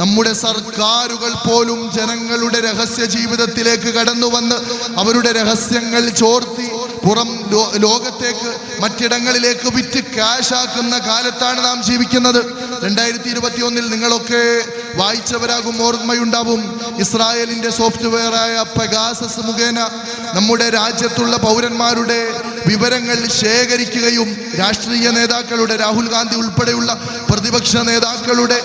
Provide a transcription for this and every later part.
നമ്മുടെ സർക്കാരുകൾ പോലും ജനങ്ങളുടെ രഹസ്യ ജീവിതത്തിലേക്ക് കടന്നു വന്ന് അവരുടെ രഹസ്യങ്ങൾ ചോർത്തി പുറം ലോകത്തേക്ക് മറ്റിടങ്ങളിലേക്ക് വിറ്റ് ക്യാഷാക്കുന്ന കാലത്താണ് നാം ജീവിക്കുന്നത്. രണ്ടായിരത്തി ഇരുപത്തി ഒന്നിൽ നിങ്ങളൊക്കെ വായിച്ചവരാകും ഓർമ്മയുണ്ടാവും. ഇസ്രായേലിന്റെ സോഫ്റ്റ്വെയറായ പെഗാസസ് മുഖേന നമ്മുടെ രാജ്യത്തുള്ള പൗരന്മാരുടെ വിവരങ്ങൾ ശേഖരിക്കുകയും രാഷ്ട്രീയ നേതാക്കളുടെ രാഹുൽ ഗാന്ധി ഉൾപ്പെടെയുള്ള പ്രതിപക്ഷ നേതാക്കളുടെ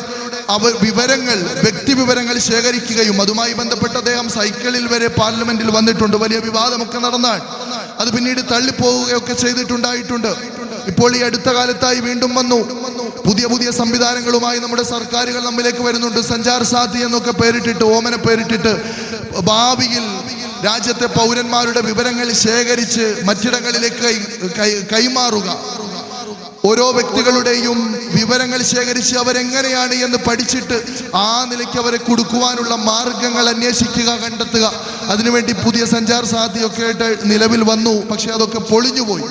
അവ വിവരങ്ങൾ വ്യക്തി വിവരങ്ങൾ ശേഖരിക്കുകയും അതുമായി ബന്ധപ്പെട്ട് അദ്ദേഹം സൈക്കിളിൽ വരെ പാർലമെന്റിൽ വന്നിട്ടുണ്ട്. വലിയ വിവാദമൊക്കെ നടന്നാൽ അത് പിന്നീട് തള്ളിപ്പോവുകയൊക്കെ ചെയ്തിട്ടുണ്ടായിട്ടുണ്ട്. ഇപ്പോൾ ഈ അടുത്ത കാലത്തായി വീണ്ടും വന്നു. പുതിയ പുതിയ സംവിധാനങ്ങളുമായി നമ്മുടെ സർക്കാരുകൾ നമ്മിലേക്ക് വരുന്നുണ്ട്. സഞ്ചാർ സാധി എന്നൊക്കെ പേരിട്ടിട്ട് ഓമന പേരിട്ടിട്ട് ഭാവിയിൽ രാജ്യത്തെ പൗരന്മാരുടെ വിവരങ്ങൾ ശേഖരിച്ച് മറ്റിടങ്ങളിലേക്ക് കൈമാറുക. ഓരോ വ്യക്തികളുടെയും വിവരങ്ങൾ ശേഖരിച്ച് അവരെങ്ങനെയാണ് എന്ന് പഠിച്ചിട്ട് ആ നിലയ്ക്ക് അവരെ കൊടുക്കുവാനുള്ള മാർഗങ്ങൾ അന്വേഷിക്കുക കണ്ടെത്തുക. അതിനുവേണ്ടി പുതിയ സഞ്ചാർ സാധ്യമൊക്കെ ആയിട്ട് നിലവിൽ വന്നു. പക്ഷെ അതൊക്കെ പൊളിഞ്ഞുപോയി.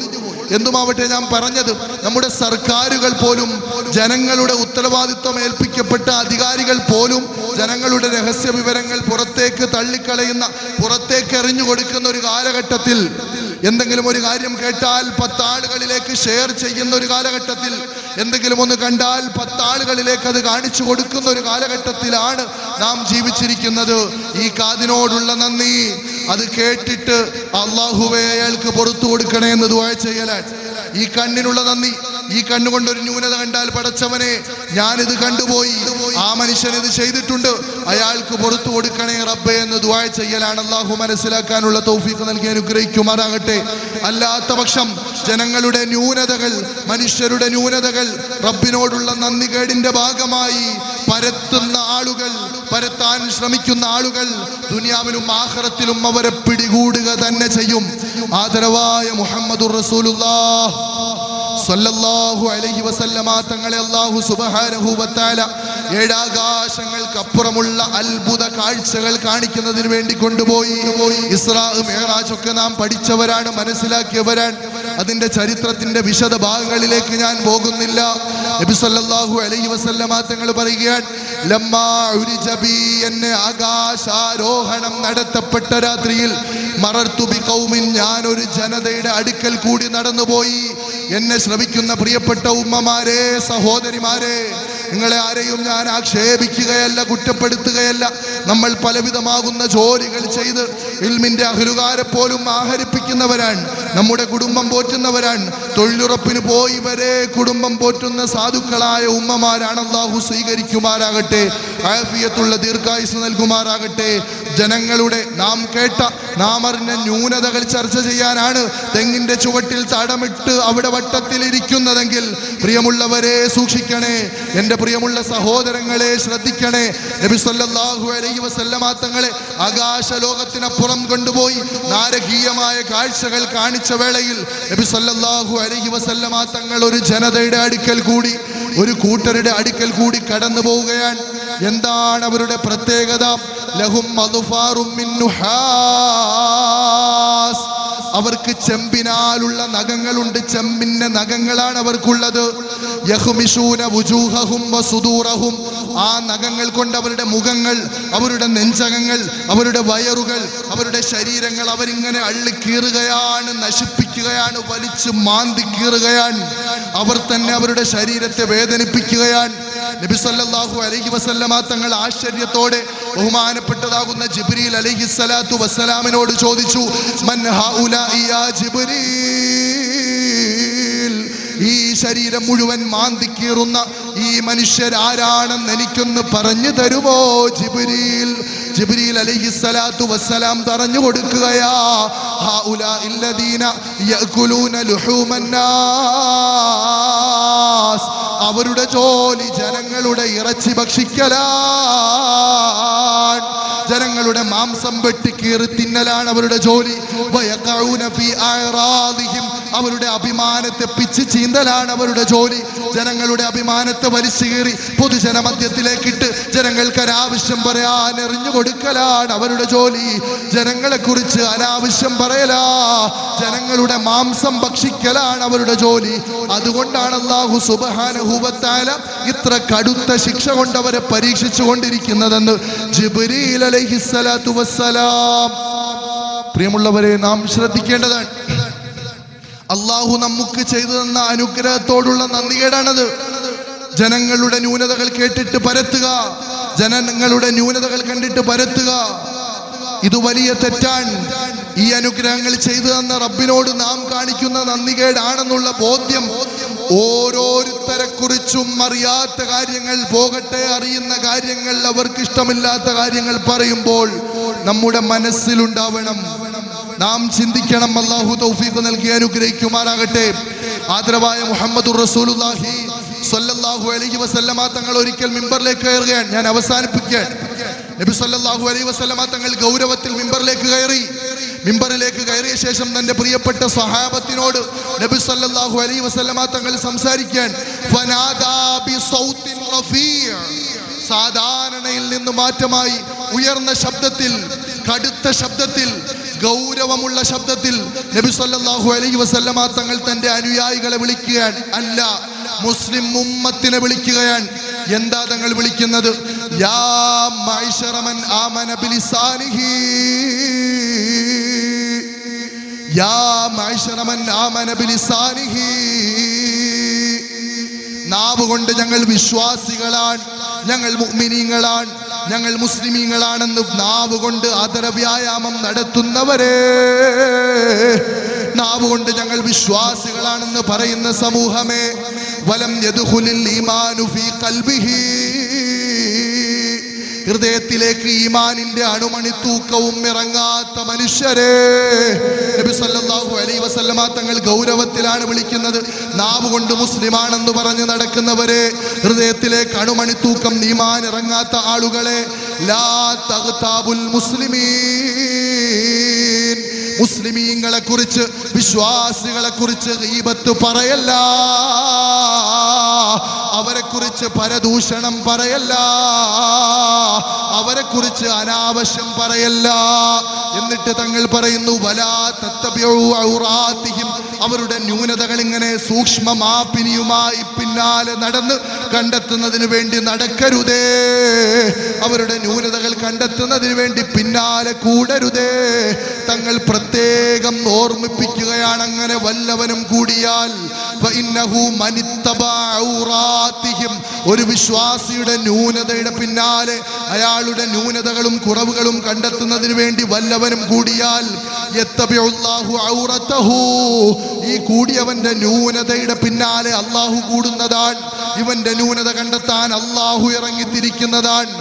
എന്തുമാവട്ടെ ഞാൻ പറഞ്ഞത് നമ്മുടെ സർക്കാരുകൾ പോലും ജനങ്ങളുടെ ഉത്തരവാദിത്വം ഏൽപ്പിക്കപ്പെട്ട അധികാരികൾ പോലും ജനങ്ങളുടെ രഹസ്യ വിവരങ്ങൾ പുറത്തേക്ക് തള്ളിക്കളയുന്ന പുറത്തേക്ക് എറിഞ്ഞു കൊടുക്കുന്ന ഒരു കാലഘട്ടത്തിൽ എന്തെങ്കിലും ഒരു കാര്യം കേട്ടാൽ പത്താളുകളിലേക്ക് ഷെയർ ചെയ്യുന്ന ഒരു കാലഘട്ടത്തിൽ എന്തെങ്കിലും ഒന്ന് കണ്ടാൽ പത്താളുകളിലേക്ക് അത് കാണിച്ചു കൊടുക്കുന്ന ഒരു കാലഘട്ടത്തിലാണ് നാം ജീവിച്ചിരിക്കുന്നത്. ഈ കാതിനോടുള്ള നന്ദി. അത് കേട്ടിട്ട് അള്ളാഹുവെ അയാൾക്ക് പുറത്തു കൊടുക്കണേ എന്ന് ദുആ ചെയ്യലാൻ. ഈ കണ്ണിനുള്ള നന്ദി. ഈ കണ്ണുകൊണ്ട് ഒരു ന്യൂനത കണ്ടാൽ പടച്ചവനെ ഞാനിത് കണ്ടുപോയി. ആ മനുഷ്യൻ ഇത് ചെയ്തിട്ടുണ്ട്. അയാൾക്ക് പുറത്തു കൊടുക്കണേ റബ്ബെ എന്ന് ദുആ ചെയ്യലാണ്. അള്ളാഹു മനസ്സിലാക്കാനുള്ള തൗഫീഖ് നൽകി അനുഗ്രഹിക്കുമാറാകട്ടെ. അല്ലാത്ത പക്ഷം ജനങ്ങളുടെ ന്യൂനതകൾ മനുഷ്യരുടെ ന്യൂനതകൾ റബ്ബിനോടുള്ള നന്ദികേടിന്റെ ഭാഗമായി പരത്തുന്ന ആളുകൾ പരത്താൻ ശ്രമിക്കുന്ന ആളുകൾ ദുനിയാവിലും ആഹ്റത്തിലും അവരെ പിടികൂടുക തന്നെ ചെയ്യും. ആദരവായ മുഹമ്മദുർ റസൂലുള്ളാഹ്. സല്ലല്ലാഹു അലൈഹി വസല്ലമ തങ്ങളെ സുബ്ഹാനഹു വതാല ഏഴാകാശങ്ങൾക്കപ്പുറമുള്ള അത്ഭുത കാഴ്ചകൾ കാണിക്കുന്നതിന് വേണ്ടി കൊണ്ടുപോയി. ഇസ്രാ മേറാജ് ഒക്കെ നാം പഠിച്ചവരാണ് മനസ്സിലാക്കിയവരാണ്. അതിന്റെ ചരിത്രത്തിന്റെ വിശദ ഭാഗങ്ങളിലേക്ക് ഞാൻ പോകുന്നില്ല. നബി സല്ലല്ലാഹു അലൈഹി വസല്ലമ തങ്ങൾ പറയുകയാണ് എന്നെ ആകാശാരോഹണം നടത്തപ്പെട്ട രാത്രിയിൽ മറർത്തുബി കൗമിൻ ഞാൻ ഒരു ജനതയുടെ അടുക്കൽ കൂടി നടന്നുപോയി. എന്നെ ശ്രമിക്കുന്ന പ്രിയപ്പെട്ട ഉമ്മമാരെ സഹോദരിമാരെ നിങ്ങളെ ആരെയും ഞാൻ ആക്ഷേപിക്കുകയല്ല കുറ്റപ്പെടുത്തുകയല്ല. നമ്മൾ പലവിധമാകുന്ന ജോലികൾ ചെയ്ത് ഇൽമിന്റെ അഹരുകാരെ പോലും ആഹരിപ്പിക്കുന്നവരാണ് നമ്മുടെ കുടുംബം പോറ്റുന്നവരാണ്. തൊഴിലുറപ്പിന് പോയി വരെ കുടുംബം പോറ്റുന്ന സാധുക്കളായ ഉമ്മമാരാണ് അള്ളാഹു സ്വീകരിക്കുമാറാകട്ടെ ആഫിയത്തുള്ള ദീർഘായുസ് നൽകുമാറാകട്ടെ. ജനങ്ങളുടെ നാം കേട്ട നാം അറിഞ്ഞ ന്യൂനതകൾ ചർച്ച ചെയ്യാനാണ് തെങ്ങിന്റെ ചുവട്ടിൽ തടമിട്ട് അവിടെ വട്ടത്തിൽ ഇരിക്കുന്നതെങ്കിൽ പ്രിയമുള്ളവരെ സൂക്ഷിക്കണേ. എന്റെ പ്രിയമുള്ള സഹോദരങ്ങളെ ശ്രദ്ധിക്കണേ. നബി സല്ലല്ലാഹു അലൈഹി വസല്ലമ തങ്ങളെ ആകാശ ലോകത്തിനപ്പുറം കൊണ്ടുപോയി നാരകീയമായ കാഴ്ചകൾ കാണിച്ച വേളയിൽ നബി സല്ലല്ലാഹു അലൈഹി വസല്ലമ തങ്ങൾ ഒരു ജനതയുടെ അടുക്കൽ കൂടി ഒരു കൂട്ടരുടെ അടുക്കൽ കൂടി കടന്നു പോവുകയാണ്. എന്താണ് അവരുടെ പ്രത്യേകത? ലഹും മധുഫാറും. അവർക്ക് ചെമ്പിനാലുള്ള നഖങ്ങളുണ്ട്. ചെമ്പിന്റെ നഖങ്ങളാണ് അവർക്കുള്ളത്. വസുദൂറഹും. ആ നഖങ്ങൾ കൊണ്ട് അവരുടെ മുഖങ്ങൾ അവരുടെ നെഞ്ചകങ്ങൾ അവരുടെ വയറുകൾ അവരുടെ ശരീരങ്ങൾ അവരിങ്ങനെ അള്ളിക്കീറുകയാണ് നശിപ്പിക്കുകയാണ് വലിച്ചു മാന്തി കീറുകയാണ് അവർ തന്നെ അവരുടെ ശരീരത്തെ വേദനിപ്പിക്കുകയാണ്. നബിസല്ലാഹു അലഹി വസല്ലമ തങ്ങൾ ആശ്ചര്യത്തോടെ ബഹുമാനപ്പെട്ടതാകുന്ന ജിബ്രീൽ അലഹി സലാത്തു വസ്സലാമിനോട് ചോദിച്ചു ഈ ശരീരം മുഴുവൻ മാന്തിക്കീറുന്ന ഈ മനുഷ്യരാരാണെന്ന് എനിക്കൊന്ന് പറഞ്ഞു തരുമോ ജിബിരിയിൽ ജിബ്രീൽ അലഹി സലാത്തു വസ്സലാം പറഞ്ഞു കൊടുക്കുകയാ ഹൗല ഇല്ലദീന യഅകുലൂന ലുഹൂമന്നാ അവരുടെ ജോലി ജനങ്ങളുടെ ഇറച്ചി ഭക്ഷിക്കലാണ് ജനങ്ങളുടെ മാംസം വെട്ടി കീറി തിന്നലാണ് അവരുടെ ജോലി. അവരുടെ അഭിമാനത്തെ പിച്ച് ചീന്തലാണ് അവരുടെ ജോലി. ജനങ്ങളുടെ അഭിമാനത്തെ വലിച്ചു കീറി പൊതുജന മധ്യത്തിലേക്കിട്ട് ജനങ്ങൾക്ക് അനാവശ്യം പറയാൻ എറിഞ്ഞു കൊടുക്കലാണ് അവരുടെ ജോലി. ജനങ്ങളെ കുറിച്ച് അനാവശ്യം പറയലാ. ജനങ്ങളുടെ മാംസം ഭക്ഷിക്കലാണ് അവരുടെ ജോലി. അതുകൊണ്ടാണ് അള്ളാഹു സുബഹാനഹൂബത്താല ഇത്ര കടുത്ത ശിക്ഷ കൊണ്ടവരെ പരീക്ഷിച്ചു കൊണ്ടിരിക്കുന്നതെന്ന് ജിബ്രീൽ അലൈഹിസ്സലാത്തു വസ്സലാം. പ്രിയമുള്ളവരെ നാം ശ്രദ്ധിക്കേണ്ടതാണ്. അള്ളാഹു നമുക്ക് ചെയ്തു തന്ന അനുഗ്രഹത്തോടുള്ള നന്ദികേടാണത്. ജനങ്ങളുടെ ന്യൂനതകൾ കേട്ടിട്ട് പരത്തുക. ജനങ്ങളുടെ ന്യൂനതകൾ കണ്ടിട്ട് പരത്തുക. ഇത് വലിയ തെറ്റാണ്. ഈ അനുഗ്രഹങ്ങൾ ചെയ്തു തന്ന റബ്ബിനോട് നാം കാണിക്കുന്ന നന്ദികേടാണെന്നുള്ള ബോധ്യം ഓരോരുത്തരെ കുറിച്ചും അറിയാത്ത കാര്യങ്ങൾ പോകട്ടെ അറിയുന്ന കാര്യങ്ങൾ അവർക്ക് ഇഷ്ടമില്ലാത്ത കാര്യങ്ങൾ പറയുമ്പോൾ നമ്മുടെ മനസ്സിലുണ്ടാവണം. നാം ചിന്തിക്കണം അള്ളാഹു തൗഫീഖ് നൽകി അനുഗ്രഹിക്കുമാറാകട്ടെ. ആദരവായ മുഹമ്മദ് റസൂലുള്ളാഹി സ്വല്ലല്ലാഹു അലൈഹി വസല്ലമ തങ്ങൾ ഒരിക്കൽ മിമ്പറിലേക്ക് കയറുകയാണ്. ഞാൻ അവസാനിപ്പിക്കാൻ നബി അലൈ വസ്ലമ തങ്ങൾ ഗൗരവത്തിൽ മിമ്പറിലേക്ക് കയറി. മിമ്പറിലേക്ക് കയറിയ ശേഷം തന്റെ പ്രിയപ്പെട്ട സഹാബത്തിനോട് നബി സല്ലല്ലാഹു അലൈഹി വസല്ലമ തങ്ങൾ സംസാരിക്കാൻ സാധാരണയിൽ നിന്ന് മാറ്റമായി ഉയർന്ന ശബ്ദത്തിൽ കടുത്ത ശബ്ദത്തിൽ ഗൗരവമുള്ള ശബ്ദത്തിൽ നബി സല്ലല്ലാഹു അലൈഹി വസല്ലമ തങ്ങൾ തന്റെ അനുയായികളെ വിളിക്കുകയാണ്. അല്ല മുസ്ലിം ഉമ്മത്തിനെ വിളിക്കുകയാണ്. എന്താ തങ്ങൾ വിളിക്കുന്നത്? യാ മൈശറമൻ ആമന ബിലിസാനിഹി. യാ മൈശറമൻ ആമന ബിലിസാനിഹി. നാവ് കൊണ്ട് ഞങ്ങൾ വിശ്വാസികളാണ്. ഞങ്ങൾ മുഅ്മിനീങ്ങളാണ്. ഞങ്ങൾ മുസ്ലിമീങ്ങളാണെന്ന് നാവ് കൊണ്ട് ആദര വ്യായാമം നടത്തുന്നവരെ. നാവ് കൊണ്ട് ഞങ്ങൾ വിശ്വാസികളാണെന്ന് പറയുന്ന സമൂഹമേ. വലം യദുഹുലിൽ ഈമാനു ഫീ ഖൽബിഹി. ഹൃദയത്തിലേക്ക് ഈമാനിന്റെ അണുമണി തൂക്കവും ഇറങ്ങാത്ത മനുഷ്യരെ. നബി സല്ലല്ലാഹു അലൈഹി വസല്ലമ തങ്ങൾ ഗൗരവത്തിലാണ് വിളിക്കുന്നത്. നാവ് കൊണ്ട് മുസ്ലിമാണെന്ന് പറഞ്ഞ് നടക്കുന്നവരെ ഹൃദയത്തിലേക്ക് അണുമണി തൂക്കം നീമാൻ ഇറങ്ങാത്ത ആളുകളെ ലാ മുസ്ലിമീൻ. മുസ്ലിമീങ്ങളെ കുറിച്ച് വിശ്വാസികളെ കുറിച്ച് ഗീബത്ത് പറയല്ല. അവരെ കുറിച്ച് പരദൂഷണം പറയല്ല. അവരെ കുറിച്ച് അനാവശ്യം പറയല്ല. എന്നിട്ട് തങ്ങൾ പറയുന്നു വലാ അവരുടെ ന്യൂനതകൾ ഇങ്ങനെ സൂക്ഷ്മമാപിനിയുമായി പിന്നാലെ നടന്ന് കണ്ടെത്തുന്നതിന് വേണ്ടി നടക്കരുതേ. അവരുടെ ന്യൂനതകൾ കണ്ടെത്തുന്നതിന് വേണ്ടി പിന്നാലെ കൂടരുതേ. തങ്ങൾ പ്രത്യേകം ഓർമ്മിപ്പിക്കുകയാണ് അങ്ങനെ വല്ലവനും കൂടിയാൽ. മനിത്തബഅ ഔറാത്തിഹിം. ഒരു വിശ്വാസിയുടെ ന്യൂനതയുടെ പിന്നാലെ അയാളുടെ ന്യൂനതകളും കുറവുകളും കണ്ടെത്തുന്നതിന് വേണ്ടി വല്ലവനും കൂടിയാൽ. ഈ കൂടിയവന്റെ ന്യൂനതയുടെ പിന്നാലെ അള്ളാഹു കൂടുന്നതാണ് ഇവന്റെ ന്യൂനത കണ്ടെത്താൻ അള്ളാഹു ഇറങ്ങിത്തിരിക്കുന്നതാണ്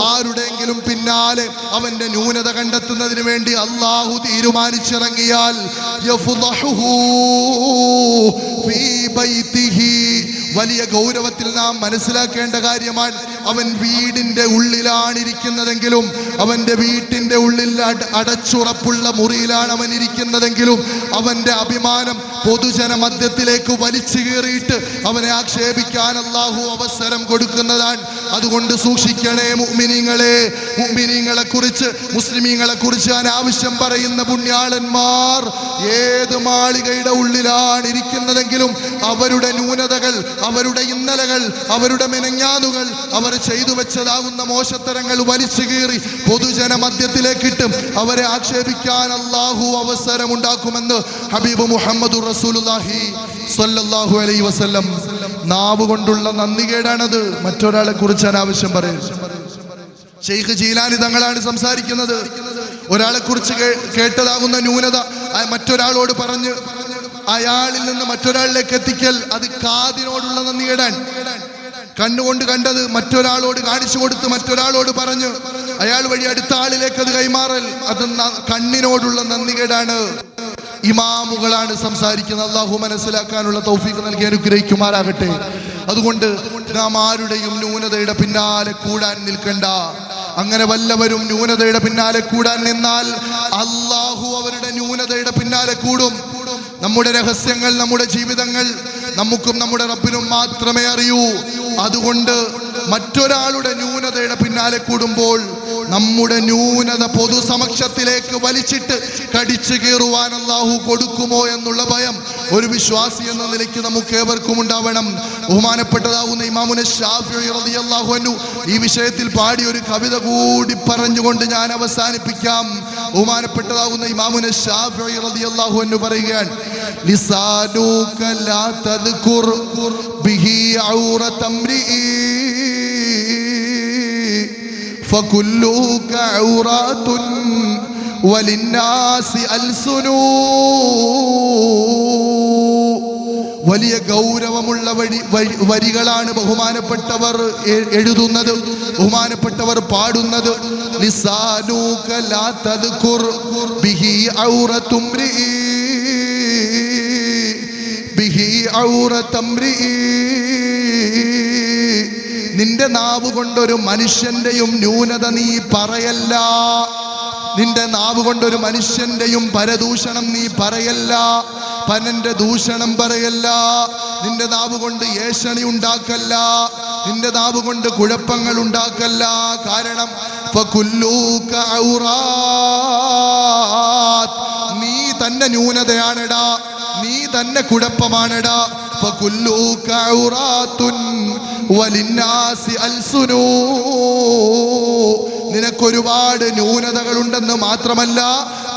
ആരുടെയെങ്കിലും പിന്നാലെ അവന്റെ ന്യൂനത കണ്ടെത്തുന്നതിന് വേണ്ടി അള്ളാഹു തീരുമാനിച്ചിറങ്ങിയാൽ. വലിയ ഗൗരവത്തിൽ നാം മനസ്സിലാക്കേണ്ട കാര്യമാണ് അവൻ വീടിന്റെ ഉള്ളിലാണിരിക്കുന്നതെങ്കിലും അവന്റെ വീട്ടിന്റെ ഉള്ളിൽ അടച്ചുറപ്പുള്ള മുറിയിലാണ് അവൻ ഇരിക്കുന്നതെങ്കിലും അവന്റെ അഭിമാനം പൊതുജന മധ്യത്തിലേക്ക് വലിച്ചു കീറിയിട്ട് അവനെ ആക്ഷേപിക്കാൻ അള്ളാഹു അവസരം കൊടുക്കുന്നതാണ്. അതുകൊണ്ട് സൂക്ഷിക്കണേ മുഅ്മിനീങ്ങളെ മുഅ്മിനീങ്ങളെ കുറിച്ച് മുസ്ലിമീങ്ങളെ കുറിച്ച് അനാവശ്യം പറയുന്ന പുണ്യാളന്മാർ ഏത് മാളികയുടെ ഉള്ളിലാണ് ഇരിക്കുന്നതെങ്കിലും അവരുടെ ന്യൂനതകൾ അവരുടെ ഇന്നലകൾ അവരുടെ മെനഞ്ഞാനുകൾ അവർ ചെയ്തു വെച്ചതാകുന്ന മോശത്തരങ്ങൾ വലിച്ചു കീറി പൊതുജന മധ്യത്തിലേക്കിട്ടും അവരെ ആക്ഷേപിക്കാൻ അള്ളാഹു അവസരമുണ്ടാക്കുമെന്ന് ഹബീബ് മുഹമ്മദ് വസല്ലം. നാവ് കൊണ്ടുള്ള നന്ദികേടാണത് മറ്റൊരാളെ കുറിച്ച് അനാവശ്യം പറയും. ഷെയ്ഖ് ജീലാനി തങ്ങളാണ് സംസാരിക്കുന്നത്. ഒരാളെ കുറിച്ച് കേട്ടതാകുന്ന ന്യൂനത മറ്റൊരാളോട് പറഞ്ഞ് അയാളിൽ നിന്ന് മറ്റൊരാളിലേക്ക് എത്തിക്കൽ അത് കാതിനോടുള്ള നന്ദികേടാൻ കണ്ണുകൊണ്ട് കണ്ടത് മറ്റൊരാളോട് കാണിച്ചു കൊടുത്ത് മറ്റൊരാളോട് പറഞ്ഞു അയാൾ വഴി അടുത്ത ആളിലേക്ക് അത് കൈമാറൽ. അത് കണ്ണിനോടുള്ള നന്ദികേടാണ്. ഇമാമുകളാണ് സംസാരിക്കുന്നത്. അള്ളാഹു മനസ്സിലാക്കാനുള്ള തൗഫീഖ് നൽകി അനുഗ്രഹിക്കുമാറാകട്ടെ. അതുകൊണ്ട് നാം ആരുടെയും ന്യൂനതയുടെ പിന്നാലെ കൂടാൻ നിൽക്കണ്ട. അങ്ങനെ വല്ലവരും ന്യൂനതയുടെ പിന്നാലെ കൂടാൻ നിന്നാൽ അള്ളാഹു അവരുടെ ന്യൂനതയുടെ പിന്നാലെ കൂടും. നമ്മുടെ രഹസ്യങ്ങൾ നമ്മുടെ ജീവിതങ്ങൾ നമുക്കും നമ്മുടെ റബ്ബിനും മാത്രമേ അറിയൂ. അതുകൊണ്ട് മറ്റൊരാളുടെ ന്യൂനതയുടെ പിന്നാലെ കൂടുമ്പോൾ നമ്മുടെ ന്യൂനത പൊതുസമക്ഷത്തിലേക്ക് വലിച്ചിട്ട് കടിച്ചു കീറുവാൻ അള്ളാഹു കൊടുക്കുമോ എന്നുള്ള ഭയം ഒരു വിശ്വാസി എന്ന നിലയ്ക്ക് നമുക്ക് ഏവർക്കും ഉണ്ടാവണം. ബഹുമാനപ്പെട്ടതാവുന്ന ഇമാമുന ഷാഫി റളിയല്ലാഹു അൻഹു ഈ വിഷയത്തിൽ പാടി ഒരു കവിത കൂടി പറഞ്ഞുകൊണ്ട് ഞാൻ അവസാനിപ്പിക്കാം. ബഹുമാനപ്പെട്ടതാവുന്ന ഇമാമുന ഷാഫി റളിയല്ലാഹു അൻഹു പറയുകയാണ് ലിസാനുക ലാ തദ്കുർ ബിഹി ഔറത فكلك عورات وللناس ألسن വലിയ ഗൗരവമുള്ള വഴി വഴി- വരികളാണ് ബഹുമാനപ്പെട്ടവർ എ- എഴുതുന്നത് ബഹുമാനപ്പെട്ടവർ പാടുന്നത് ലിസാനൂക ലാ തദ്കുർ ബിഹി ഔറത്തും ബിഹി ഔറത്തംരി നിന്റെ നാവ് കൊണ്ടൊരു മനുഷ്യന്റെയും ന്യൂനത നീ പറയല്ല. നിന്റെ നാവ് കൊണ്ടൊരു മനുഷ്യന്റെയും പരദൂഷണം നീ പറയല്ല. പനന്റെ ദൂഷണം പറയല്ല. നിന്റെ നാവ് കൊണ്ട് ഏഷണി ഉണ്ടാക്കല്ല. നിന്റെ നാവ് കൊണ്ട് കുഴപ്പങ്ങൾ ഉണ്ടാക്കല്ല. കാരണം. നീ തന്നെ ന്യൂനതയാണെടാ. നീ തന്നെ കുഴപ്പമാണെടാ. ഫകുല്ലൂക ഔറാത്തുൻ നിനക്ക് അൽസുനൂ ന്യൂനതകൾ ന്യൂനതകളുണ്ടെന്ന് മാത്രമല്ല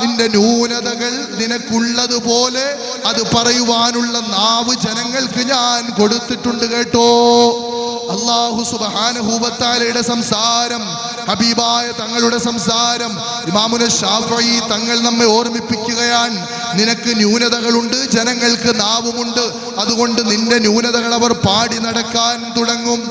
നിന്റെ ന്യൂനതകൾ നിനക്കുള്ളതുപോലെ അത് പറയുവാനുള്ള നാവ് ജനങ്ങൾക്ക് ഞാൻ കൊടുത്തിട്ടുണ്ട് കേട്ടോ. അള്ളാഹു സുബാനഹൂബത്താലയുടെ സംസാരം ഹബീബായ തങ്ങളുടെ സംസാരം ഇമാമുന ഷാഫി തങ്ങൾ നമ്മെ ഓർമ്മിപ്പിക്കുകയാണ്. നിനക്ക് ന്യൂനതകളുണ്ട് ജനങ്ങൾക്ക് നാവുമുണ്ട്. അതുകൊണ്ട് നിന്റെ ന്യൂനതകൾ അവർ പാടി നടക്കാൻ തുടങ്ങും.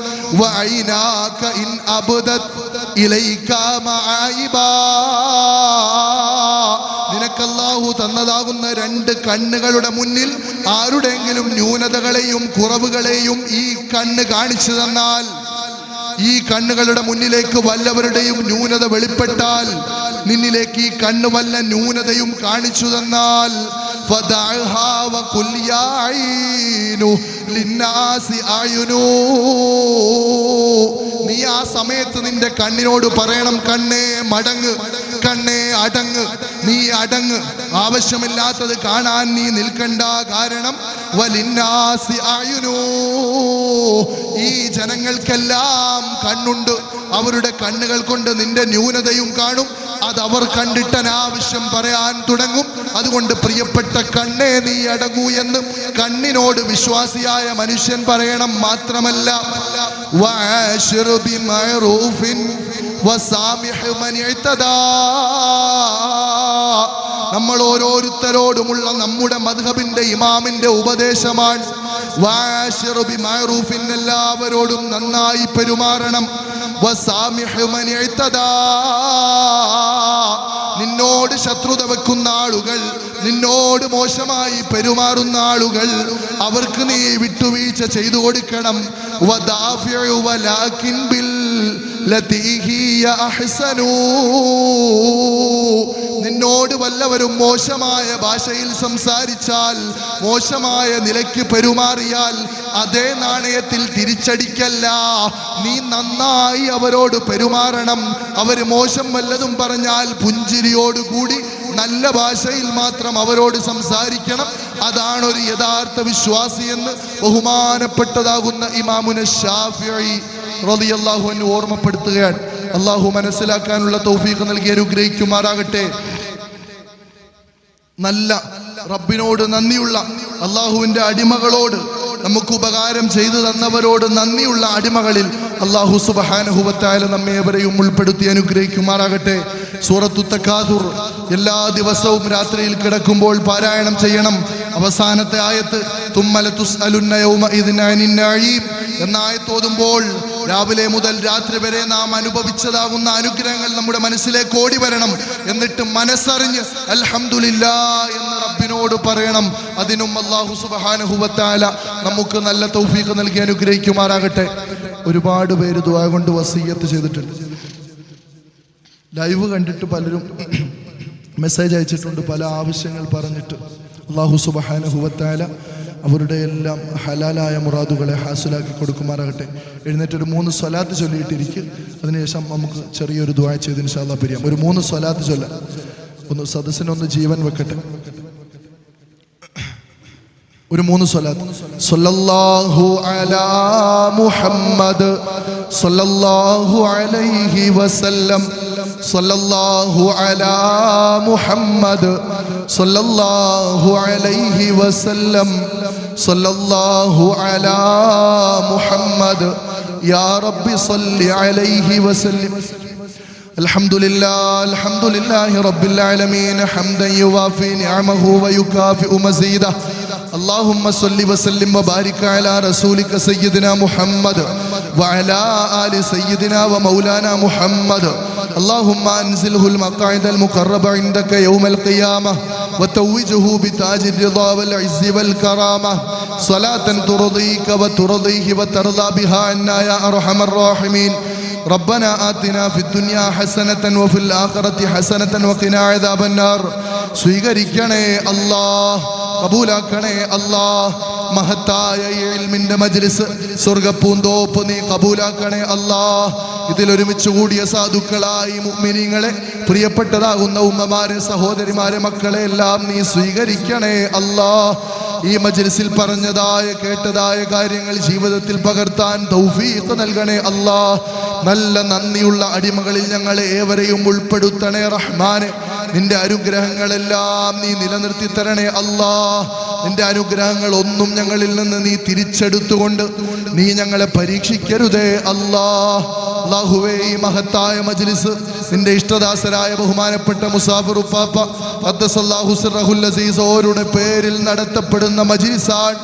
നിനക്കല്ലാഹു തന്നതാകുന്ന രണ്ട് കണ്ണുകളുടെ മുന്നിൽ ആരുടെങ്കിലും ന്യൂനതകളെയും കുറവുകളെയും ഈ കണ്ണ് കാണിച്ചു തന്നാൽ ഈ കണ്ണുകളുടെ മുന്നിലേക്ക് വല്ലവരുടെയും ന്യൂനത വെളിപ്പെട്ടാൽ നിന്നിലേക്ക് ഈ കണ്ണ് വല്ല ന്യൂനതയും കാണിച്ചു തന്നാൽ. നീ ആ സമയത്ത് നിന്റെ കണ്ണിനോട് പറയണം കണ്ണേ മടങ്ങ് കണ്ണേ അടങ്ങ് നീ അടങ്ങ് ആവശ്യമില്ലാത്തത് കാണാൻ നീ നിൽക്കണ്ട കാരണം വലിന്നാസി ആയുനു ഈ ജനങ്ങൾക്കെല്ലാം കണ്ണുണ്ട്. അവരുടെ കണ്ണുകൾ കൊണ്ട് നിന്റെ ന്യൂനതയും കാണും. അത് അവർ കണ്ടിട്ട് അനാവശ്യം പറയാൻ തുടങ്ങും. അതുകൊണ്ട് പ്രിയപ്പെട്ട കണ്ണേ നീ അടങ്ങൂ എന്ന് കണ്ണിനോട് വിശ്വാസിയായ മനുഷ്യൻ പറയണം മാത്രമല്ല. നമ്മൾ ഓരോരുത്തരോടുമുള്ള നമ്മുടെ മധുഹബിന്റെ ഇമാമിന്റെ ഉപദേശമാണ്. എല്ലാവരോടും നന്നായി പെരുമാറണം നിന്നോട് ശത്രുത വെക്കുന്ന ആളുകൾ നിന്നോട് മോശമായി പെരുമാറുന്ന ആളുകൾ അവർക്ക് നീ വിട്ടുവീഴ്ച ചെയ്തു കൊടുക്കണം ബിൽ. നിന്നോട് വല്ലവരും മോശമായ ഭാഷയിൽ സംസാരിച്ചാൽ മോശമായ നിലയ്ക്ക് പെരുമാറിയാൽ അതേ നാണയത്തിൽ തിരിച്ചടിക്കല്ല. നീ നന്നായി അവരോട് പെരുമാറണം. അവർ മോശം വല്ലതും പറഞ്ഞാൽ പുഞ്ചിരിയോടുകൂടി നല്ല ഭാഷയിൽ മാത്രം അവരോട് സംസാരിക്കണം. അതാണ് ഒരു യഥാർത്ഥ വിശ്വാസി എന്ന് ബഹുമാനപ്പെട്ടതാകുന്ന ഇമാമുന ഷാഫിഈ റളിയല്ലാഹു അൻഹു ഓർമ്മപ്പെടുത്തുകയാണ്. അള്ളാഹു മനസ്സിലാക്കാനുള്ള തൗഫീഖ് നൽകി അനുഗ്രഹിക്കുമാറാകട്ടെ. നല്ല റബ്ബിനോട് നന്ദിയുള്ള അള്ളാഹുവിന്റെ അടിമകളോട് നമുക്ക് ഉപകാരം ചെയ്തു തന്നവരോട് നന്ദിയുള്ള അടിമകളിൽ അള്ളാഹു സുബഹാനഹുവത്തായ നമ്മെ എവരെയും ഉൾപ്പെടുത്തി അനുഗ്രഹിക്കുമാറാകട്ടെ. സൂറത്തു തക്കാതുർ എല്ലാ ദിവസവും രാത്രിയിൽ കിടക്കുമ്പോൾ പാരായണം ചെയ്യണം. അവസാനത്തെ ആയത്ത് തുമ്മല ആയത്ത് ഓതുമ്പോൾ എന്ന രാവിലെ മുതൽ രാത്രി വരെ നാം അനുഭവിച്ചതാകുന്ന അനുഗ്രഹങ്ങൾ നമ്മുടെ മനസ്സിലേക്ക് ഓടി വരണം. എന്നിട്ട് മനസ്സറിഞ്ഞ് അൽഹംദുലില്ലാ എന്ന് റബ്ബിനോട് പറയണം. അതിനും അള്ളാഹു സുബാനുഹുബത്താല നമുക്ക് നല്ല തൗഫീഖ് നൽകി അനുഗ്രഹിക്കുമാറാകട്ടെ. ഒരുപാട് പേര് ദുആ കൊണ്ട് വസീയത്ത് ചെയ്തിട്ടുണ്ട്. ലൈവ് കണ്ടിട്ട് പലരും മെസ്സേജ് അയച്ചിട്ടുണ്ട് പല ആവശ്യങ്ങൾ പറഞ്ഞിട്ട്. അള്ളാഹു സുബഹാനഹുവത്താല അവരുടെ എല്ലാം ഹലാലായ മുറാദുകളെ ഹാസിലാക്കി കൊടുക്കുമാറാകട്ടെ. എഴുന്നേറ്റ് ഒരു മൂന്ന് സ്വലാത്ത് ചൊല്ലിയിട്ടിരിക്കും. അതിനുശേഷം നമുക്ക് ചെറിയൊരു ദ്വായ ചെയ്തതിന് ഇൻഷാല്ലാ പിരിയാം. ഒരു മൂന്ന് സ്വലാത്ത് ചൊല്ല. ഒന്ന് സദസ്സിനൊന്ന് ജീവൻ വെക്കട്ടെ. ഒരു മൂന്ന് സ്വലാത്ത്. അലാ മുഹമ്മദ് അലൈഹി വസല്ലം സല്ലല്ലാഹു അലാ മുഹമ്മദ് സല്ലല്ലാഹു അലൈഹി വസല്ലം സല്ലല്ലാഹു അലാ മുഹമ്മദ് യാ റബ്ബി സല്ലി അലൈഹി വസല്ലം الحمد لله الحمد لله رب العالمين حمدا يوافي نعمه ويكافئ مزيده اللهم صل وسلم وبارك على رسولك سيدنا محمد وعلى آل سيدنا ومولانا محمد اللهم أنزله المقاعد المقرب عندك يوم القيامة وتوجه بتاج الرضا والعز والكرامة صلاة ترضيك وترضيه وترضى بها عنا يا أرحم الراحمين ربنا آتنا في الدنيا حسنة وفي الآخرة حسنة وقنا عذاب النار സ്വീകരിക്കണേ അല്ലാ കബൂലാക്കണേ അല്ലാ മഹത്തായ ഈ ഇൽമിന്റെ മജ്ലിസ് സ്വർഗപ്പൂന്തോപ്പ് നീ കബൂലാക്കണേ അല്ലാ ഇതിൽ ഒരുമിച്ച് കൂടിയ സാധുക്കളായി മുഅ്മിനീങ്ങളെ പ്രിയപ്പെട്ടതാകുന്ന ഉമ്മമാരെ സഹോദരിമാരെ മക്കളെ എല്ലാം നീ സ്വീകരിക്കണേ അല്ലാ. ഈ മജ്ലിസിൽ പറഞ്ഞതായ കേട്ടതായ കാര്യങ്ങൾ ജീവിതത്തിൽ പകർത്താൻ തൗഫീഖ് നൽകണേ അല്ലാ. നല്ല നന്ദിയുള്ള അടിമകളിൽ ഞങ്ങളെ ഏവരെയും ഉൾപ്പെടുത്തണേ റഹ്മാനെ. നിന്റെ അനുഗ്രഹങ്ങളെല്ലാം നീ നിലനിർത്തി തരണേ അല്ലാ. നിന്റെ അനുഗ്രഹങ്ങൾ ഒന്നും ഞങ്ങളിൽ നിന്ന് നീ തിരിച്ചെടുത്തുകൊണ്ട് നീ ഞങ്ങളെ പരീക്ഷിക്കരുതേ അല്ലാ. അല്ലാഹുവേ ഈ മഹത്തായ മജ്ലിസ് നിന്റെ ഇഷ്ടദാസരായ ബഹുമാനപ്പെട്ട മുസാഫിർ ഉപ്പാപ്പ ഓരുടെ പേരിൽ നടത്തപ്പെടുന്ന മജ്ലിസാൻ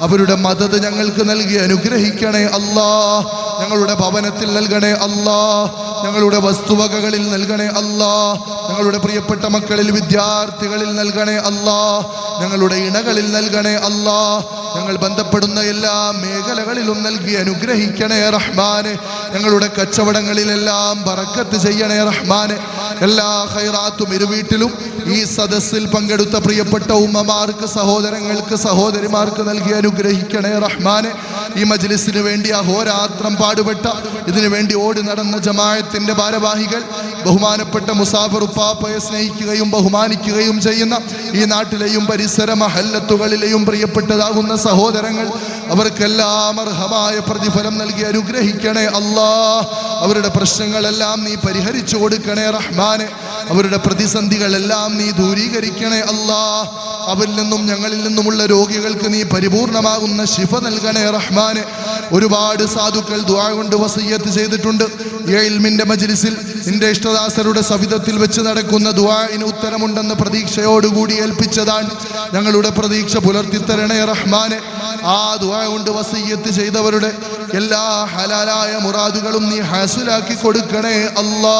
അവരുടെ മദത് ഞങ്ങൾക്ക് നൽകി അനുഗ്രഹിക്കണേ അല്ലാ. ഞങ്ങളുടെ ഭവനത്തിൽ നൽകണേ അല്ലാ. ഞങ്ങളുടെ വസ്തുവകകളിൽ നൽകണേ അല്ലാ. ഞങ്ങളുടെ പ്രിയപ്പെട്ട മക്കളിൽ വിദ്യാർത്ഥികളിൽ നൽകണേ അല്ലാ. ഞങ്ങളുടെ ഇണകളിൽ നൽകണേ അല്ലാ ഞങ്ങൾ ബന്ധപ്പെടുന്ന എല്ലാ മേഖലകളിലും നൽകി അനുഗ്രഹിക്കണേ റഹ്മാനെ. ഞങ്ങളുടെ കച്ചവടങ്ങളിലെല്ലാം ബറക്കത്ത് ചെയ്യണേ റഹ്മാനെ. എല്ലാ ഹൈറാത്തും ഇരുവീട്ടിലും ഈ സദസ്സിൽ പങ്കെടുത്ത പ്രിയപ്പെട്ട ഉമ്മമാർക്ക് സഹോദരങ്ങൾക്ക് സഹോദരിമാർക്ക് നൽകി അനുഗ്രഹിക്കണേ റഹ്മാനെ. ഈ മജ്ലിസിന് വേണ്ടി അഹോരാത്രം പാടുപെട്ട ഇതിനു വേണ്ടി ഓടി നടന്ന ജമായത്തിന്റെ ഭാരവാഹികൾ ബഹുമാനപ്പെട്ട മുസാഫർ ഉപ്പാപ്പയെ സ്നേഹിക്കുകയും ബഹുമാനിക്കുകയും ചെയ്യുന്ന ഈ നാട്ടിലെയും പരിസര മഹല്ലത്തുകളിലെയും പ്രിയപ്പെട്ടതാകുന്ന സഹോദരങ്ങൾ അവർക്കെല്ലാം അർഹമായ പ്രതിഫലം നൽകി അനുഗ്രഹിക്കണേ അല്ലാ. അവരുടെ പ്രശ്നങ്ങളെല്ലാം നീ പരിഹരിച്ചു കൊടുക്കണേ റഹ്മാനെ. അവരുടെ പ്രതിസന്ധികളെല്ലാം നീ ദൂരീകരിക്കണേ അല്ലാ. അവരിൽ നിന്നും ഞങ്ങളിൽ നിന്നുമുള്ള രോഗികൾക്ക് നീ പരിപൂർണമാകുന്ന ശിഫ നൽകണേ റഹ്മാനെ. ഒരുപാട് സാധുക്കൾ ദുആ കൊണ്ട് വസയ്യത്ത് ചെയ്തിട്ടുണ്ട്. ഏൽമിന്റെ മജിലിസിൽ നിന്റെ ഇഷ്ടദാസരുടെ സവിധത്തിൽ വെച്ച് നടക്കുന്ന ദുആഇന് ഉത്തരമുണ്ടെന്ന പ്രതീക്ഷയോടുകൂടി ഏൽപ്പിച്ചതാണ് ഞങ്ങളുടെ പ്രതീക്ഷ പുലർത്തിത്തരണേ റഹ്മാനെ. ആ ദുആ കൊണ്ട് വസയ്യത്ത് ചെയ്തവരുടെ എല്ലാ ഹലാലായ മുറാദുകളും നീ ഹാസുലാക്കി കൊടുക്കണേ അല്ലാ.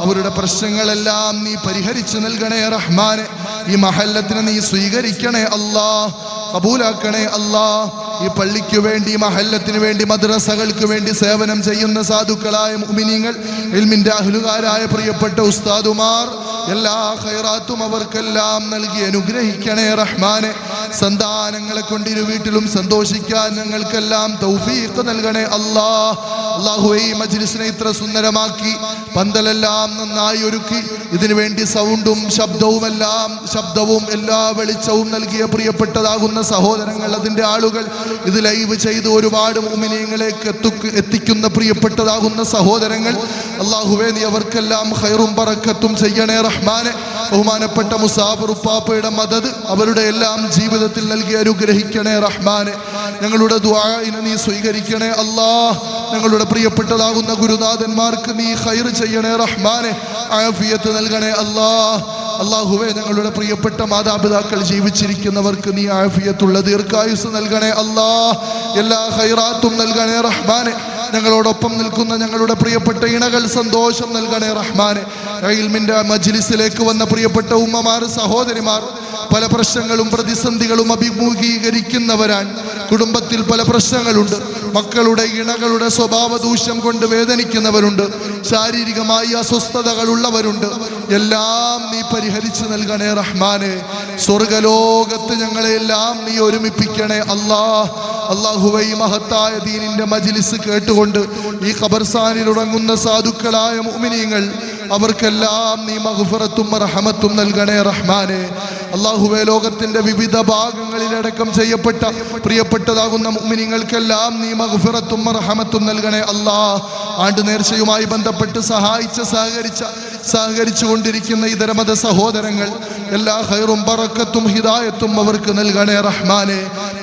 അവരുടെ പ്രശ്നങ്ങളെല്ലാം നീ പരിഹരിച്ചു നൽകണേ റഹ്മാനെ. ഈ മഹല്ലത്തിനെ നീ സ്വീകരിക്കണേ അല്ലാ. കബൂലാക്കണേ അല്ലാ. ഈ പള്ളിക്ക് വേണ്ടി മഹല്ലത്തിന് വേണ്ടി മദ്രസകൾക്ക് വേണ്ടി സേവനം ചെയ്യുന്ന സാധുക്കളായ മുമിനിങ്ങൾ ഇൽമിന്റെ അഹ്ലുകാരായ പ്രിയപ്പെട്ട ഉസ്താദുമാർ എല്ലാ ഖൈറാത്തും അവർക്കെല്ലാം നൽകി അനുഗ്രഹിക്കണേ റഹ്മാനെ. സന്താനങ്ങളെ കൊണ്ട് ഇരു വീട്ടിലും സന്തോഷിക്കാൻ ഞങ്ങൾക്കെല്ലാം തൗഫീഖ് നൽകണേ അല്ലാ അള്ളാഹു ഈ മജ്ലിസിനെ ഇത്ര സുന്ദരമാക്കി പന്തലെല്ലാം നന്നായി ഒരുക്കി ഇതിനു വേണ്ടി സൗണ്ടും ശബ്ദവും എല്ലാം ശബ്ദവും എല്ലാ വെളിച്ചവും നൽകിയ പ്രിയപ്പെട്ടതാകുന്ന സഹോദരങ്ങൾ അതിന്റെ ആളുകൾ ഇത് ലൈവ് ചെയ്ത് ഒരുപാട് മോമിനിയങ്ങളേക്ക് എത്തുക്ക് എത്തിക്കുന്ന പ്രിയപ്പെട്ടതാകുന്ന സഹോദരങ്ങൾ. അള്ളാഹുവേ നീ അവർക്കെല്ലാം ഹൈറും പറക്കത്തും ചെയ്യണേ റഹ്മാനെ. ബഹുമാനപ്പെട്ട മുസാഫർ ഉപ്പാപ്പയുടെ മദത് അവരുടെ എല്ലാം ജീവിതത്തിൽ നൽകി അനുഗ്രഹിക്കണേ റഹ്മാനെ. ഞങ്ങളുടെ ദ്വായിനെ നീ സ്വീകരിക്കണേ അല്ലാ. ഞങ്ങളുടെ പ്രിയപ്പെട്ടതാകുന്ന ഗുരുനാഥന്മാർക്ക് നീ ഹൈർ ചെയ്യണേ റഹ്മാനെ. ആഫിയത്ത് നൽകണേ അല്ലാ. അള്ളാഹുവെ ഞങ്ങളുടെ പ്രിയപ്പെട്ട മാതാപിതാക്കൾ ജീവിച്ചിരിക്കുന്നവർക്ക് നീ ആഫിയത്തുള്ള ദീർഘായുസ് നൽകണേ അല്ലാ. എല്ലാ ഹൈറാത്തും നൽകണേ റഹ്മാനെ. ഞങ്ങളോടൊപ്പം നിൽക്കുന്ന ഞങ്ങളുടെ പ്രിയപ്പെട്ട ഇണകൾ സന്തോഷം നൽകണേ റഹ്മാനെ. ഇൽമിന്റെ മജ്ലിസിലേക്ക് വന്ന പ്രിയപ്പെട്ട ഉമ്മമാർ സഹോദരിമാർ പല പ്രശ്നങ്ങളും പ്രതിസന്ധികളും അഭിമുഖീകരിക്കുന്നവരാണ് കുടുംബത്തിൽ പല പ്രശ്നങ്ങളുണ്ട്. മക്കളുടെ ഇണകളുടെ സ്വഭാവ ദൂഷ്യം കൊണ്ട് വേദനിക്കുന്നവരുണ്ട്. ശാരീരികമായി അസ്വസ്ഥതകളുള്ളവരുണ്ട്. എല്ലാം നീ പരിഹരിച്ചു നൽകണേ റഹ്മാനെ. സ്വർഗലോകത്ത് ഞങ്ങളെ എല്ലാം നീ ഒരുമിപ്പിക്കണേ അല്ലാ. അള്ളാഹുവൈ മഹത്തായ ദീനിന്റെ മജിലിസ് കേട്ടുകൊണ്ട് ഈ ഖബർസാനിൽ ഉറങ്ങുന്ന സാധുക്കളായ മുഅ്മിനീങ്ങൾ അവർക്കെല്ലാം നീ മഹുഫറത്തും റഹമത്തും നൽകണേ റഹ്മാനെ. അള്ളാഹുവെ ലോകത്തിന്റെ വിവിധ ഭാഗങ്ങളിലടക്കം ചെയ്യപ്പെട്ട പ്രിയപ്പെട്ടതാകുന്ന മുഅ്മിനീങ്ങൾക്കെല്ലാം നീ മഹഫിറത്തും മർഹമത്തും നൽകണേ അല്ലാ. ആണ്ട് നേർച്ചയുമായി ബന്ധപ്പെട്ട് സഹായിച്ച സഹകരിച്ച സഹകരിച്ചു കൊണ്ടിരിക്കുന്ന ഇതര മത സഹോദരങ്ങൾ എല്ലാ ഹൈറും പറക്കത്തും ഹിദായത്തും അവർക്ക് നൽകണേ റഹ്മാനെ.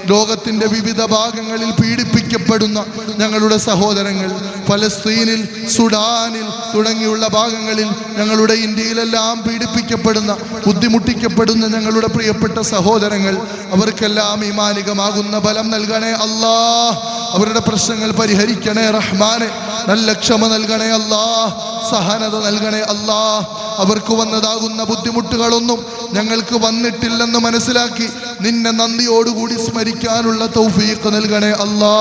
ലോകത്തിന്റെ വിവിധ ഭാഗങ്ങളിൽ പീഡിപ്പിക്കപ്പെടുന്ന ഞങ്ങളുടെ സഹോദരങ്ങൾ ഫലസ്തീനിൽ സുഡാനിൽ തുടങ്ങിയുള്ള ഭാഗങ്ങളിൽ ഞങ്ങളുടെ ഇന്ത്യയിലെല്ലാം പീഡിപ്പിക്കപ്പെടുന്ന ബുദ്ധിമുട്ടിക്കപ്പെടുന്ന ഞങ്ങളുടെ പ്രിയപ്പെട്ട സഹോദരങ്ങൾ അവർക്കെല്ലാം ഈമാനികമാകുന്ന ബലം നൽകണേ അല്ലാ അവരുടെ പ്രശ്നങ്ങൾ പരിഹരിക്കണേ റഹ്മാനെ. നല്ല ക്ഷമ നൽകണേ അല്ലാ. സഹനത നൽകണേ അല്ലാ. അവർക്ക് വന്നതാകുന്ന ബുദ്ധിമുട്ടുകളൊന്നും ഞങ്ങൾക്ക് വന്നിട്ടില്ലെന്ന് മനസ്സിലാക്കി നിന്നെ നന്ദിയോടുകൂടി സ്മരിക്കാനുള്ള തൗഫീഖ് നൽകണേ അല്ലാ.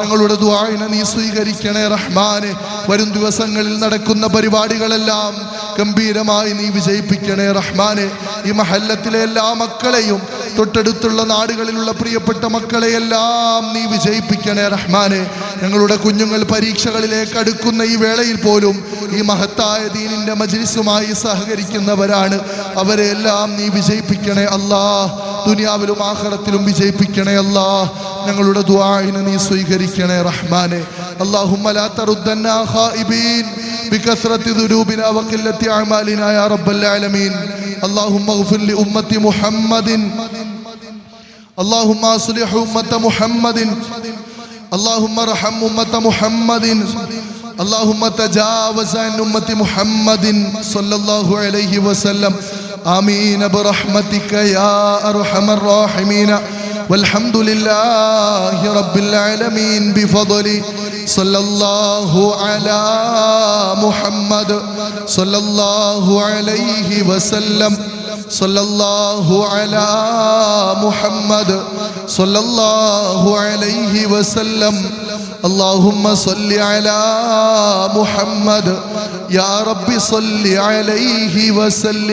ഞങ്ങളുടെ ദ്വായന നീ സ്വീകരിക്കണേ റഹ്മാനെ. വരും ദിവസങ്ങളിൽ നടക്കുന്ന പരിപാടികളെല്ലാം ഗംഭീരമായി നീ വിജയിപ്പിക്കണേ റഹ്മാനെ. ഈ മഹല്ലത്തിലെ എല്ലാ മക്കളെയും തൊട്ടടുത്തുള്ള നാടുകളിലുള്ള പ്രിയപ്പെട്ട മക്കളെയെല്ലാം നീ വിജയിപ്പിക്കണേ റഹ്മാനെ. ഞങ്ങളുടെ കുഞ്ഞുങ്ങൾ പരീക്ഷകളിലേക്ക് അടുക്കുന്ന ഈ വേളയിൽ പോലും ഈ മഹത്തായ ദീനിന്റെ മജ്ലിസുമായി സഹകരിക്കുന്നവരാണ്. അവരെല്ലാം നീ വിജയിപ്പിക്കണേ അല്ലാ ദുനിയാവിലും ആഖിറത്തിലും വിജയിപ്പിക്കണേ അല്ലാ ഞങ്ങളുടെ ദുആഇനെ നീ സ്വീകരിക്കണേ റഹ്മാനെ اللهم لا تردنا خائبين بكثرة ذنوبنا وقلة أعمالنا يا رب العالمين اللهم اغفر لأمة محمد اللهم اصلح أمة محمد اللهم ارحم أمة محمد اللهم تجاوز عن أمة محمد صلى الله عليه وسلم آمين برحمتك يا أرحم الراحمين والحمد لله رب العالمين بفضل صلى الله على محمد صلى الله عليه وسلم صلى الله على محمد صلى الله عليه وسلم اللهم صل على محمد يا رب صل عليه وسلم